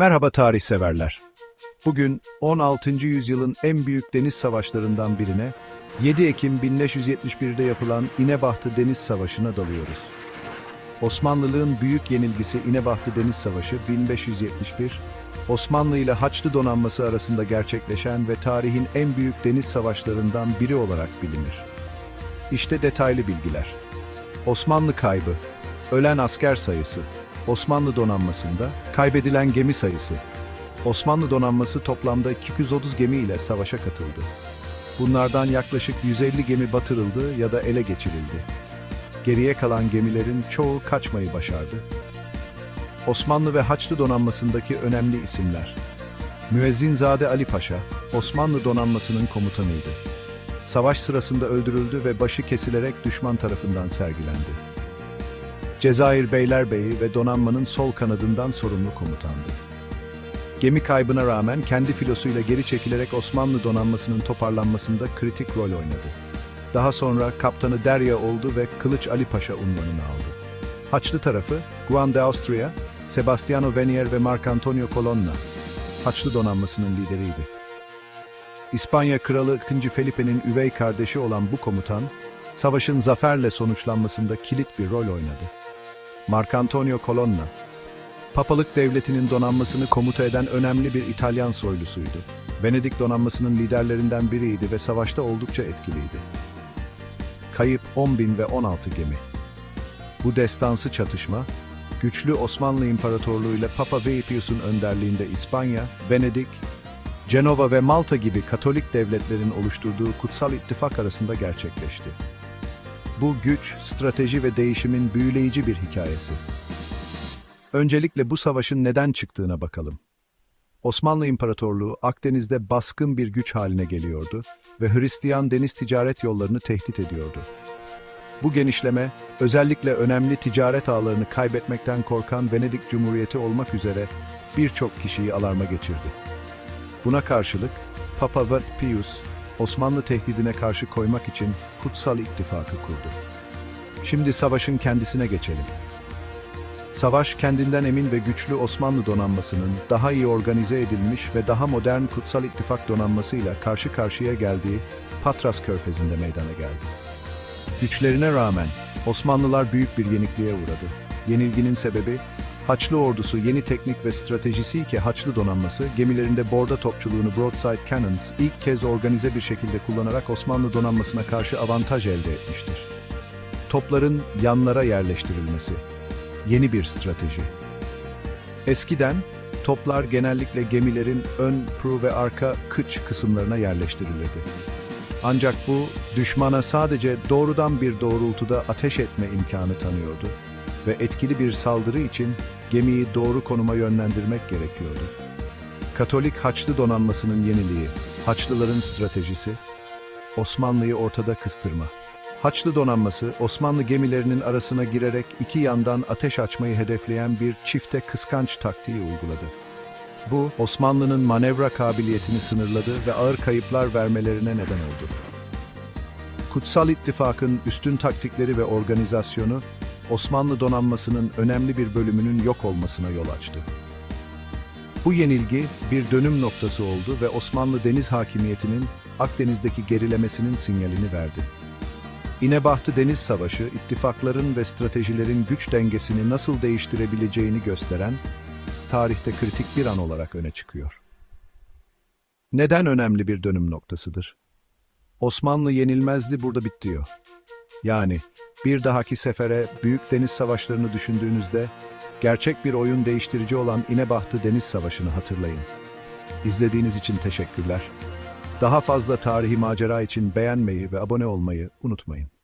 Merhaba tarih severler. Bugün 16. yüzyılın en büyük deniz savaşlarından birine 7 Ekim 1571'de yapılan İnebahtı Deniz Savaşı'na dalıyoruz. Osmanlılığın büyük yenilgisi İnebahtı Deniz Savaşı 1571, Osmanlı ile Haçlı donanması arasında gerçekleşen ve tarihin en büyük deniz savaşlarından biri olarak bilinir. İşte detaylı bilgiler. Osmanlı kaybı, ölen asker sayısı, Osmanlı donanmasında kaybedilen gemi sayısı. Osmanlı donanması toplamda 230 gemi ile savaşa katıldı. Bunlardan yaklaşık 150 gemi batırıldı ya da ele geçirildi. Geriye kalan gemilerin çoğu kaçmayı başardı. Osmanlı ve Haçlı donanmasındaki önemli isimler. Müezzinzade Ali Paşa, Osmanlı donanmasının komutanıydı. Savaş sırasında öldürüldü ve başı kesilerek düşman tarafından sergilendi. Cezayir Beylerbeyi ve donanmanın sol kanadından sorumlu komutandı. Gemi kaybına rağmen kendi filosuyla geri çekilerek Osmanlı donanmasının toparlanmasında kritik rol oynadı. Daha sonra kaptanı Derya oldu ve Kılıç Ali Paşa unvanını aldı. Haçlı tarafı Juan de Austria, Sebastiano Venier ve Marcantonio Colonna, Haçlı donanmasının lideriydi. İspanya Kralı 2. Felipe'nin üvey kardeşi olan bu komutan, savaşın zaferle sonuçlanmasında kilit bir rol oynadı. Marcantonio Colonna, Papalık Devleti'nin donanmasını komuta eden önemli bir İtalyan soylusuydu. Venedik donanmasının liderlerinden biriydi ve savaşta oldukça etkiliydi. Kayıp 10 bin ve 16 gemi. Bu destansı çatışma, güçlü Osmanlı İmparatorluğu ile Papa Veipius'un önderliğinde İspanya, Venedik, Cenova ve Malta gibi Katolik devletlerin oluşturduğu kutsal ittifak arasında gerçekleşti. Bu güç, strateji ve değişimin büyüleyici bir hikayesi. Öncelikle bu savaşın neden çıktığına bakalım. Osmanlı İmparatorluğu Akdeniz'de baskın bir güç haline geliyordu ve Hristiyan deniz ticaret yollarını tehdit ediyordu. Bu genişleme, özellikle önemli ticaret ağlarını kaybetmekten korkan Venedik Cumhuriyeti olmak üzere birçok kişiyi alarma geçirdi. Buna karşılık Papa Pius, Osmanlı tehdidine karşı koymak için Kutsal İttifakı kurdu. Şimdi savaşın kendisine geçelim. Savaş kendinden emin ve güçlü Osmanlı donanmasının daha iyi organize edilmiş ve daha modern Kutsal İttifak donanmasıyla karşı karşıya geldiği Patras Körfezi'nde meydana geldi. Güçlerine rağmen Osmanlılar büyük bir yenikliğe uğradı. Yenilginin sebebi Haçlı ordusu yeni teknik ve stratejisi ki Haçlı donanması gemilerinde borda topçuluğunu broadside cannons ilk kez organize bir şekilde kullanarak Osmanlı donanmasına karşı avantaj elde etmiştir. Topların yanlara yerleştirilmesi yeni bir strateji. Eskiden toplar genellikle gemilerin ön, pru ve arka kıç kısımlarına yerleştirilirdi. Ancak bu düşmana sadece doğrudan bir doğrultuda ateş etme imkanı tanıyordu ve etkili bir saldırı için gemiyi doğru konuma yönlendirmek gerekiyordu. Katolik Haçlı donanmasının yeniliği, Haçlıların stratejisi, Osmanlı'yı ortada kıstırma. Haçlı donanması Osmanlı gemilerinin arasına girerek iki yandan ateş açmayı hedefleyen bir çifte kıskanç taktiği uyguladı. Bu Osmanlı'nın manevra kabiliyetini sınırladı ve ağır kayıplar vermelerine neden oldu. Kutsal İttifak'ın üstün taktikleri ve organizasyonu Osmanlı donanmasının önemli bir bölümünün yok olmasına yol açtı. Bu yenilgi bir dönüm noktası oldu ve Osmanlı deniz hakimiyetinin Akdeniz'deki gerilemesinin sinyalini verdi. İnebahtı Deniz Savaşı, ittifakların ve stratejilerin güç dengesini nasıl değiştirebileceğini gösteren, tarihte kritik bir an olarak öne çıkıyor. Neden önemli bir dönüm noktasıdır? Osmanlı yenilmezdi burada bitiyor. Yani bir dahaki sefere büyük deniz savaşlarını düşündüğünüzde gerçek bir oyun değiştirici olan İnebahtı Deniz Savaşı'nı hatırlayın. İzlediğiniz için teşekkürler. Daha fazla tarihi macera için beğenmeyi ve abone olmayı unutmayın.